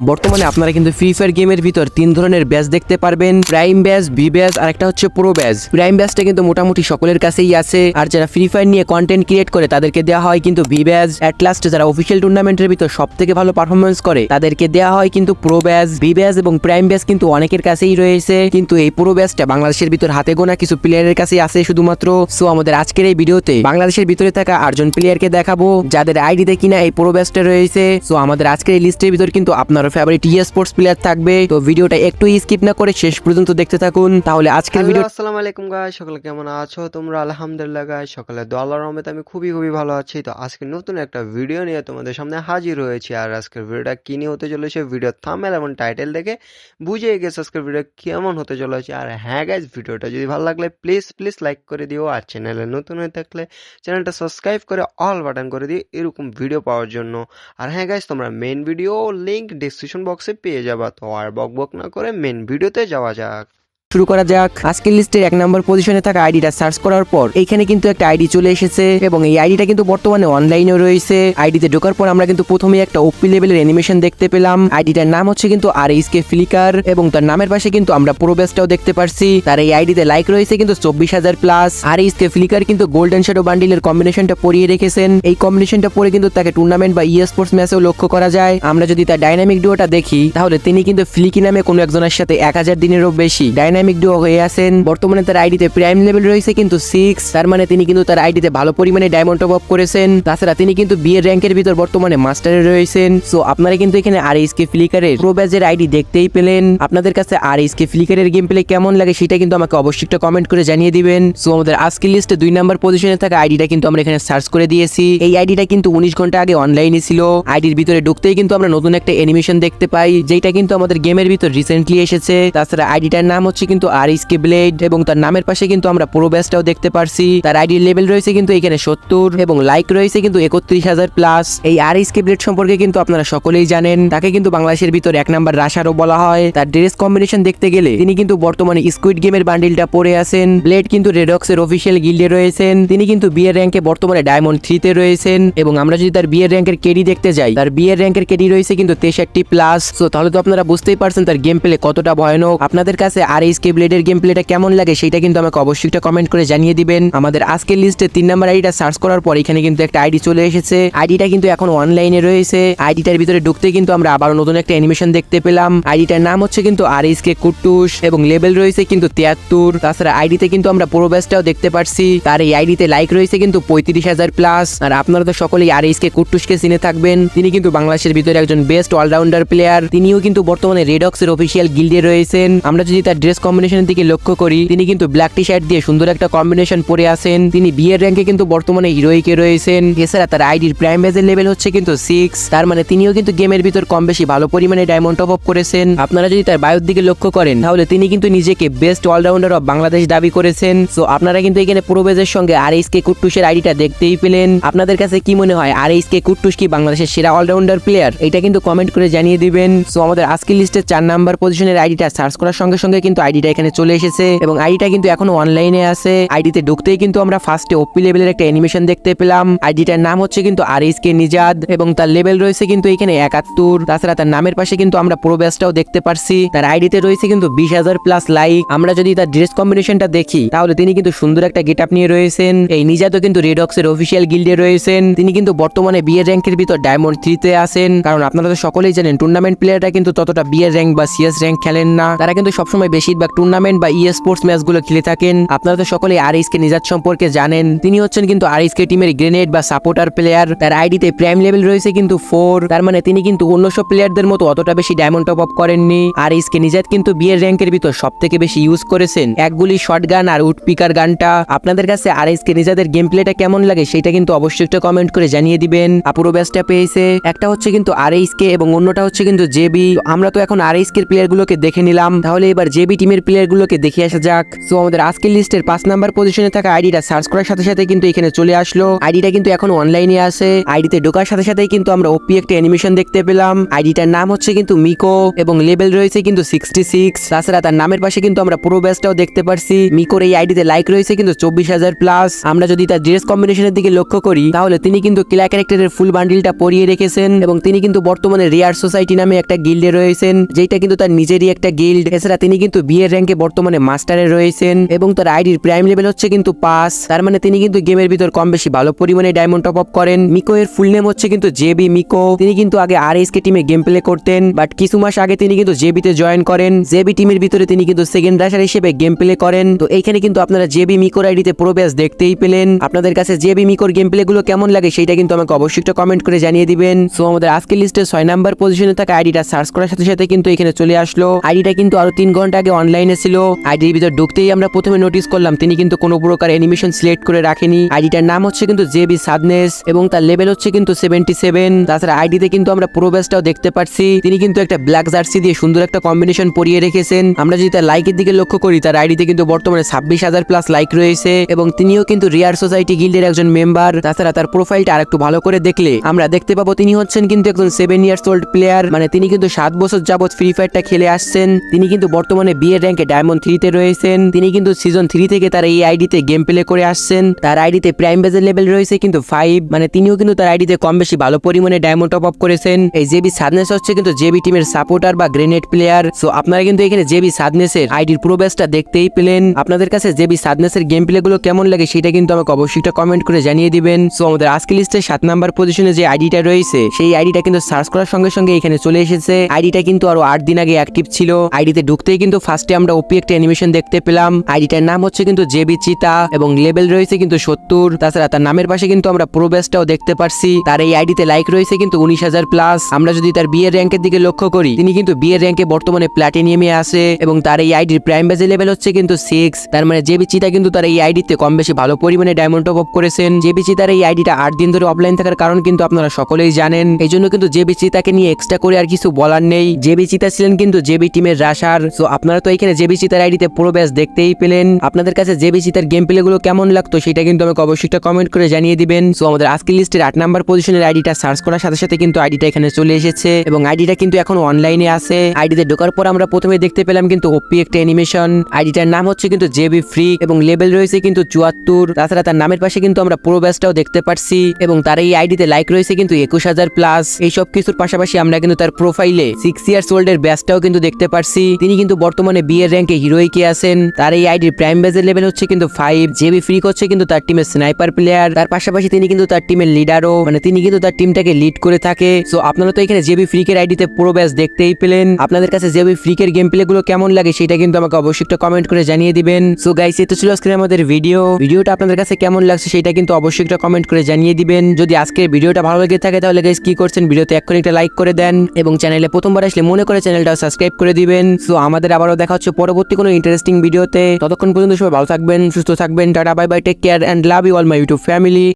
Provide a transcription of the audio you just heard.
বর্তমানে আপনারা কিন্তু ফ্রি ফায়ার গেমের ভিতর তিন ধরনের ব্যাচ দেখতে পারবেন। প্রাইম ব্যাচ ভি ব্যাচ আর একটা হচ্ছে প্রো ব্যাচ প্রাইম ব্যাচটা কিন্তু মোটামুটি সকলের কাছেই আছে। আর যারা ফ্রি ফায়ার নিয়ে কন্টেন্ট ক্রিয়েট করে, তাদেরকে দেওয়া হয় কিন্তু ভি ব্যাচ অ্যাট লাস্ট যারা অফিসিয়াল টুর্নামেন্টের ভিতর সব থেকে ভালো পারফরমেন্স করে, তাদেরকে দেওয়া হয় কিন্তু প্রো ব্যাচ ভি ব্যাচ এবং প্রাইম ব্যাচ কিন্তু অনেকের কাছেই রয়েছে। কিন্তু এই প্রো ব্যাচটা বাংলাদেশের ভিতর হাতে গোনা কিছু প্লেয়ারের কাছেই আছে শুধুমাত্র। সো আমাদের আজকের এই ভিডিওতে বাংলাদেশের ভিতরে থাকা আটজন প্লেয়ারকে দেখাবো, যাদের আইডিতে কিনা এই প্রো ব্যাচটা রয়েছে। সো আমাদের আজকের এই লিস্টের ভিতর কিন্তু আপনারও ফেভারিট ই স্পোর্টস প্লেয়ার থাকবে। তো ভিডিওটা একটু স্কিপ না করে শেষ পর্যন্ত দেখতে থাকুন। তাহলে আজকের ভিডিও আসসালামু আলাইকুম গাইস সকলে কেমন আছো? তোমরা আলহামদুলিল্লাহ গাইস সকলে দোয়াল্লার রহমতে আমি খুবই খুবই ভালো আছি। তো আজকে নতুন একটা ভিডিও নিয়ে তোমাদের সামনে হাজির হয়েছি। আর আজকের ভিডিওটা কি নিয়ে হতে চলেছে? ভিডিও থামেল এবং টাইটেল দেখে বুঝে গেছে আজকের ভিডিও কেমন হতে চলেছে। আর হ্যাঁ গাইস ভিডিওটা যদি ভালো লাগলে প্লিজ প্লিজ লাইক করে দিও। আর চ্যানেলে নতুন হয়ে থাকলে চ্যানেলটা সাবস্ক্রাইব করে অল বাটন করে দিও এরকম ভিডিও পাওয়ার জন্য। আর হ্যাঁ গাইস তোমরা মেন ভিডিও লিংক ডিসক্রিপশন বক্সে পেয়ে যাবা। তো আর বক বক না করে মেন ভিডিওতে যাওয়া যাক। শুরু করা যাক। আজকের লিস্টের এক নম্বর পজিশনে থাকা আইডিটা সার্চ করার পর এইখানে কিন্তু একটা আইডি চলে এসেছে এবং এই আইডিটা কিন্তু বর্তমানে অনলাইনে রয়েছে। আইডিতে ঢোকার পর আমরা কিন্তু প্রথমে একটা ওপি লেভেলের অ্যানিমেশন দেখতে পেলাম। আইডিটার নাম হচ্ছে কিন্তু আর এইচ কে ফ্লিকার এবং তার নামের পাশে কিন্তু আমরা পুরো ব্যাচটাও দেখতে পারছি। তার এই আইডিতে লাইক রয়েছে কিন্তু চব্বিশ হাজার প্লাস আর এইচ কে ফ্লিকার কিন্তু গোল্ডেন শ্যাডো বান্ডিলের কম্বিনেশনটা পরিয়ে রেখেছেন। এই কম্বিনেশনটা পরে কিন্তু তাকে টুর্নামেন্ট বা ই স্পোর্টস ম্যাচেও লক্ষ্য করা যায়। আমরা যদি তার ডাইনামিক ডুয়োটা দেখি, তাহলে তিনি কিন্তু ফ্লিকি নামে কোনো একজনের সাথে এক হাজার দিনেরও বেশি। ডাইনামিক ডুয়ো হয়ে আছেন। বর্তমানে তার আইডিতে প্রাইম লেভেল রয়েছে কিন্তু সিক্স তার মানে তিনি কিন্তু তার আইডিতে ভালো পরিমাণে ডায়মন্ড টপ আপ করেছেন। তাছাড়া তিনি কিন্তু বিয়ের র্যাঙ্কের ভিতর বর্তমানে মাস্টারে রয়েছেন। সো আপনারা কিন্তু এখানে আর এইচ কে ফ্লিকারের প্রো ব্যাচের আইডি দেখতেই পেলেন। আপনাদের কাছে আর এইচ কে ফ্লিকারের গেম প্লে কেমন লাগে সেটা কিন্তু আমাকে অবশ্যই একটা কমেন্ট করে জানিয়ে দিবেন। সো আমাদের আজকের লিস্টে দুই নাম্বার পজিশনে থাকা আইডিটা কিন্তু আমরা এখানে সার্চ করে দিয়েছি। এই আইডিটা কিন্তু উনিশ ঘণ্টা আগে অনলাইনে ছিল। আইডির ভিতরে ঢুকতেই কিন্তু আমরা নতুন একটা অ্যানিমেশন দেখতে পাই যেটা কিন্তু আমাদের গেমের ভিতর রিসেন্টলি এসেছে। তাছাড়া আইডিটার নাম হচ্ছে কিন্তু আর এইচ কে ব্লেড এবং তার নামের পাশে কিন্তু আমরা পুরো ব্যাচটাও দেখতে পারছি। তার আইডির লেভেল রয়েছে কিন্তু এখানে সত্তর এবং লাইক রয়েছে কিন্তু একত্রিশ হাজার প্লাস এই আর এইচ কে ব্লেড সম্পর্কে কিন্তু আপনারা সকলেই জানেন। তাকে কিন্তু বাংলাদেশের ভিতর এক নাম্বার রাশারও বলা হয়। তার ড্রেস কম্বিনেশন দেখতে গেলে তিনি কিন্তু বর্তমানে স্কুইড গেমের বান্ডিলটা পরে আছেন। ব্লেড কিন্তু রেডক্সের অফিসিয়াল গিল্ডে রয়েছেন। তিনি কিন্তু বিয়ের র্যাঙ্কে বর্তমানে ডায়মন্ড থ্রিতে রয়েছেন এবং আমরা যদি তার বিয়ের র্যাঙ্কের কেডি দেখতে যাই, তার বিয়ের র্যাঙ্কের কেডি রয়েছে কিন্তু তেষট্টি প্লাস তো তাহলে তো আপনারা বুঝতেই পারছেন তার গেম প্লে কতটা ভয়ানক। আপনাদের কাছে আর এইচ কে ব্লেডের গেম প্লেটা কেমন লাগে সেটা কিন্তু আমাকে অবশ্যই একটা কমেন্ট করে জানিয়ে দিবেন। আমাদের আজকের লিস্টে তিন নাম্বার আইডিটা সার্চ করার পর এখানে কিন্তু একটা আইডি চলে এসেছে। আইডিটা কিন্তু এখন অনলাইনে রয়েছে। আইডিটার ভিতরে ঢুকতে কিন্তু আমরা আবারও নতুন একটা অ্যানিমেশন দেখতে পেলাম। আইডিটার নাম হচ্ছে কিন্তু আর এইচ কে কুট্টুস এবং লেভেল রয়েছে কিন্তু তিয়াত্তর। তাছাড়া আইডিতে কিন্তু আমরা পুরো ব্যাচটাও দেখতে পারছি। তার এই আইডিতে লাইক রয়েছে কিন্তু পঁয়ত্রিশ হাজার প্লাস আর আপনারা তো সকলেই আর এইচ কে কুট্টুসকে চিনে থাকবেন। তিনি কিন্তু বাংলাদেশের ভিতরে একজন বেস্ট অলরাউন্ডার প্লেয়ার তিনিও কিন্তু বর্তমানে রেডক্সের অফিসিয়াল গিল্ডে রয়েছেন। আমরা যদি তার ড্রেস কম্বিনেশনের দিকে লক্ষ্য করি, তিনি কিন্তু ব্ল্যাক টি শার্ট দিয়ে সুন্দর একটা কম্বিনেশন পরে আছেন। তিনি বিয়ের র্যাঙ্কে কিন্তু বর্তমানে হিরোইকে রয়েছেন। এছাড়া তার আইডির প্রাইম বেজের লেভেল হচ্ছে কিন্তু সিক্স তার মানে তিনিও কিন্তু গেমের ভিতর কম বেশি ভালো পরিমাণে ডায়মন্ড টপ আপ করেছেন। আপনারা যদি তার বায়ুর দিকে লক্ষ্য করেন, তাহলে তিনি কিন্তু নিজেকে বেস্ট অলরাউন্ডার অফ বাংলাদেশ দাবি করেছেন। সো আপনারা কিন্তু এখানে পুরো বেজের সঙ্গে আর এইচ কে কুট্টুসের আইডিটা দেখতেই পেলেন। আপনাদের কাছে কি মনে হয় আর এইচ কে কুট্টুস কি বাংলাদেশের সেরা অলরাউন্ডার প্লেয়ার এটা কিন্তু কমেন্ট করে জানিয়ে দিবেন। সো আমাদের আজকের লিস্টের চার নাম্বার পজিশনের আইডিটা সার্চ করার সঙ্গে সঙ্গে কিন্তু আইডিটা এখানে চলে এসেছে এবং আইডিটা কিন্তু এখনও অনলাইনে আছে। আইডিতে ঢুকতেই কিন্তু আমরা ফার্স্টে ওপি লেভেলের একটা অ্যানিমেশন দেখতে পেলাম। আইডিটার নাম হচ্ছে কিন্তু আর এস কে নিজাদ এবং তার লেভেল রয়েছে কিন্তু এখানে একাত্তর। তাছাড়া তার নামের পাশে কিন্তু আমরা পুরো ব্যাচটাও দেখতে পারছি। তার আইডিতে রয়েছে কিন্তু বিশ হাজার প্লাস লাইক আমরা যদি তার ড্রেস কম্বিনেশনটা দেখি, তাহলে তিনি কিন্তু সুন্দর একটা গেট আপ নিয়ে রয়েছেন। এই নিজাদও কিন্তু রেডক্সের অফিসিয়াল গিল্ডে রয়েছেন। তিনি কিন্তু বর্তমানে বিয়ের র্যাঙ্কের ভিতর ডায়মন্ড থ্রিতে আছেন। কারণ আপনারা তো সকলেই জানেন টুর্নামেন্ট প্লেয়াররা কিন্তু ততটা বিয়ের র্যাঙ্ক বা সিএস র্যাঙ্ক খেলেন না। তারা কিন্তু সবসময় বেশিরভাগ টুর্নামেন্ট বা ই স্পোর্টস ম্যাচগুলো খেলে থাকেন, আপনারা তো সকলে আর কে নিজাদ সম্পর্কে জানেন। তিনি হচ্ছেন কিন্তু আর কে টিমের গ্রেনেড বা সাপোর্টার প্লেয়ার তার আইডিতে প্রাইম লেভেল রয়েছে কিন্তু ফোর তার মানে তিনি কিন্তু অন্য সব প্লেয়ারদের মতো অতটা বেশি ডায়মন্ড টপ আপ করেননি। আর কে নিজাদ কিন্তু বিয়ের র্যাঙ্কের ভিতর সব থেকে বেশি ইউজ করেছেন। এক গুলি শর্ট গান আর উড পিকার গানটা আপনাদের কাছে আর কে নিজাদের গেম প্লেটা কেমন লাগে সেটা কিন্তু অবশ্যই একটা কমেন্ট করে জানিয়ে দিবেন। আপুরো ব্যাচটা পেয়েছে। একটা হচ্ছে কিন্তু আর কে এবং অন্যটা হচ্ছে কিন্তু জেবি আমরা তো এখন আর কে প্লেয়ার গুলোকে দেখে নিলাম। তাহলে এবার জেবি টিমের টিমের প্লেয়ার গুলোকে দেখে আসা যাক। সো আমাদের আজকের লিস্টের পাঁচ নাম্বার পজিশনে থাকা আইডিটা সার্চ করার সাথে সাথে কিন্তু এখানে চলে আসলো। আইডিটা কিন্তু এখন অনলাইনে আছে। আইডিতে ঢোকার সাথে সাথেই কিন্তু আমরা ওপি একটা অ্যানিমেশন দেখতে পেলাম। আইডিটার নাম হচ্ছে কিন্তু মিকো এবং লেভেল রয়েছে কিন্তু সিক্সটি সিক্স তাছাড়া তার নামের পাশে কিন্তু আমরা পুরো ব্যাচটাও দেখতে পারছি। মিকোর এই আইডিতে লাইক রয়েছে কিন্তু চব্বিশ হাজার প্লাস আমরা যদি তার ড্রেস কম্বিনেশনের দিকে লক্ষ্য করি, তাহলে তিনি কিন্তু ক্লা ক্যারেক্টারের ফুল বান্ডিলটা পরিয়ে রেখেছেন এবং তিনি কিন্তু বর্তমানে রিয়ার সোসাইটি নামে একটা গিল্ডে রয়েছেন যেটা কিন্তু তার নিজেরই একটা গিল্ড এছাড়া তিনি কিন্তু বিয়ের র্যাঙ্কে বর্তমানে মাস্টারে রয়েছেন এবং তার আইডির প্রাইম লেভেল হচ্ছে কিন্তু পাস তার মানে তিনি কিন্তু গেমের ভিতর কম বেশি ভালো পরিমাণে ডায়মন্ড টপ আপ করেন। মিকো এর ফুল নেম হচ্ছে কিন্তু জেবি মিকো তিনি কিন্তু আগে আর এস কে টিমে গেম প্লে করতেন বাট কিছু মাস আগে তিনি কিন্তু জেবিতে জয়েন করেন। জেবি টিমের ভিতরে তিনি কিন্তু সেকেন্ড রাশার হিসেবে গেম প্লে করেন। তো এইখানে কিন্তু আপনারা জেবি মিকোর আইডিতে পুরো ব্যাচ দেখতেই পেলেন। আপনাদের কাছে জেবি মিকোর গেম প্লে গুলো কেমন লাগে সেটা কিন্তু আমাকে অবশ্যই একটা কমেন্ট করে জানিয়ে দিবেন। সো আমাদের আজকের লিস্টে ছয় নাম্বার পজিশনে থাকা আইডিটা সার্চ করার সাথে সাথে কিন্তু এখানে চলে আসলো। আইডিটা কিন্তু আরও তিন ঘণ্টা আগে অনলাইনে ছিল। আইডির ভিতর ঢুকতেই আমরা প্রথমে নোটিস করলাম, তিনি কিন্তু কোনো প্রকার অ্যানিমেশন সিলেক্ট করে রাখেনি। আইডিটার নাম হচ্ছে কিন্তু জেবি সাদনেস এবং তার লেভেল হচ্ছে কিন্তু সেভেন্টি সেভেন তাছাড়া আইডিতে কিন্তু আমরা পুরো ব্যাচটাও দেখতে পাচ্ছি তিনি কিন্তু একটা ব্ল্যাক জার্সি দিয়ে সুন্দর একটা কম্বিনেশন পরিয়ে রেখেছেন। আমরা যদি তার লাইকের দিকে লক্ষ্য করি, তার আইডিতে কিন্তু বর্তমানে ছাব্বিশ হাজার প্লাস লাইক রয়েছে এবং তিনিও কিন্তু রিয়ার সোসাইটি গিল্ডের একজন মেম্বার তাছাড়া তার প্রোফাইলটা আরেকটু ভালো করে দেখলে আমরা দেখতে পাবো, তিনি হচ্ছেন কিন্তু একজন সেভেন ইয়ার্স ওল্ড প্লেয়ার মানে তিনি কিন্তু সাত বছর যাবৎ ফ্রি ফায়ারটা খেলে আসছেন। তিনি কিন্তু বর্তমানে বিয়ের র্যাঙ্কে ডায়মন্ড থ্রিতে রয়েছেন। তিনি কিন্তু সিজন থ্রি থেকে তার এই আইডিতে গেম প্লে করে আসছেন। তার আইডিতে প্রাইম বেজের লেভেল রয়েছে কিন্তু ফাইভ মানে তিনিও কিন্তু তার আইডিতে কম বেশি ভালো পরিমাণে ডায়মন্ড টপ আপ করেছেন। এই জেবি সাদনেস হচ্ছে কিন্তু জেবি টিমের সাপোর্টার বা গ্রেনেড প্লেয়ার সো আপনারা কিন্তু এখানে জেবি সাদনেসের আইডির পুরো ব্যাচটা দেখতেই পেলেন। আপনাদের কাছে জেবি সাদনেসের গেম প্লে গুলো কেমন লাগে সেটা কিন্তু আমাকে অবশ্যই একটা কমেন্ট করে জানিয়ে দিবেন। সো আমাদের আজকে লিস্টে সাত নাম্বার পজিশনে যে আইডিটা রয়েছে, সেই আইডিটা কিন্তু সার্চ করার সঙ্গে সঙ্গে এখানে চলে এসেছে। আইডিটা কিন্তু আরও আট দিন আগে অ্যাক্টিভ ছিল। আইডিতে ঢুকতেই কিন্তু ফার্স্টে আমরা ওপি একটা অ্যানিমেশন দেখতে পেলাম। আইডিটার নাম হচ্ছে কিন্তু জেবি চিতা এবং লেভেল রয়েছে কিন্তু সত্তর। তাছাড়া তার নামের পাশে কিন্তু আমরা প্রো ব্যাচটাও দেখতে পারছি। তার এই আইডিতে লাইক রয়েছে কিন্তু উনিশ হাজার প্লাস আমরা যদি তার বিয়ের র্যাঙ্কের দিকে লক্ষ্য করি, তিনি কিন্তু বিয়ের র্যাঙ্কে বর্তমানে প্ল্যাটিনিয়ামে আছে এবং তার এই আইডির প্রাইম বেজে লেভেল হচ্ছে কিন্তু সিক্স তার মানে জেবি চিতা কিন্তু তার এই আইডিতে কম বেশি ভালো পরিমাণে ডায়মন্ড টপ আপ করেছেন। জেবি চিতার এই আইডিটা আট দিন ধরে অফলাইন থাকার কারণ কিন্তু আপনারা সকলেই জানেন। এই জন্য কিন্তু জেবি চিতাকে নিয়ে এক্সট্রা করে আর কিছু বলার নেই। জেবি চিতা ছিলেন কিন্তু জেবি টিমের রাশার সো আপনারা তো এখানে জেবি চিতার আইডিতে পুরো ব্যাচ দেখতেই পেলেন। আপনাদের কাছে জেবি চিতার গেম প্লে গুলো কেমন লাগতো সেটা কিন্তু আমাকে অবশ্যই একটা কমেন্ট করে জানিয়ে দিবেন। সো আমাদের আজকের লিস্টের আট নাম্বার পজিশনের আইডিটা সার্চ করার সাথে সাথে কিন্তু আইডিটা এখানে চলে এসেছে। এবং আইডিটা কিন্তু এখন অনলাইনে আছে। আইডিতে ঢোকার পর আমরা প্রথমে দেখতে পেলাম কিন্তু ওপি একটা অ্যানিমেশন আইডিটার নাম হচ্ছে কিন্তু জেবি ফ্রি এবং লেভেল রয়েছে কিন্তু চুয়াত্তর। তাছাড়া তার নামের পাশে কিন্তু আমরা পুরো ব্যাচটাও দেখতে পাচ্ছি এবং তার এই আইডিতে লাইক রয়েছে কিন্তু একুশ হাজার প্লাস এই সব কিছুর পাশাপাশি আমরা কিন্তু তার প্রোফাইলে সিক্স ইয়ার্স ওল্ড এর ব্যাচটাও কিন্তু দেখতে পারছি। তিনি কিন্তু বর্তমানে বিয়ের র্যাঙ্কে হিরোইকে আছেন? তার এই আইডির প্রাইম বেজের লেভেল হচ্ছে কিন্তু ফাইভ জেবি ফ্রি করছে কিন্তু তার টিমের স্নাইপার প্লেয়ার তার পাশাপাশি তিনি কিন্তু তার টিমের লিডারও মানে তিনি কিন্তু তার টিমটাকে লিড করে থাকে। সো আপনারা তো এখানে জেবি ফ্রিকের আইডিতে পুরো ব্যাচ দেখতেই পেলেন। আপনাদের কাছে জেবি ফ্রিকের গেম প্লে গুলো কেমন লাগে সেটা কিন্তু আমাকে অবশ্যই একটা কমেন্ট করে জানিয়ে দিবেন। সো গাইস এত ছিল আজকে আমাদের ভিডিও ভিডিওটা আপনাদের কাছে কেমন লাগছে সেটা কিন্তু অবশ্যই একটা কমেন্ট করে জানিয়ে দিবেন। যদি আজকের ভিডিওটা ভালো লেগে থাকে তাহলে গাইস কি করছেন? ভিডিওতে এক্ষুনি একটা লাইক করে দেন এবং চ্যানেলে প্রথমবার আসলে মনে করে চ্যানেলটা সাবস্ক্রাইব করে দিবেন। সো আমাদের আবারও দেখা হচ্ছে পরবর্তী কোনো ইন্টারেস্টিং ভিডিওতে ততক্ষণ পর্যন্ত সবাই ভালো থাকবেন, সুস্থ থাকবেন, tata bye bye take care and love you all my YouTube family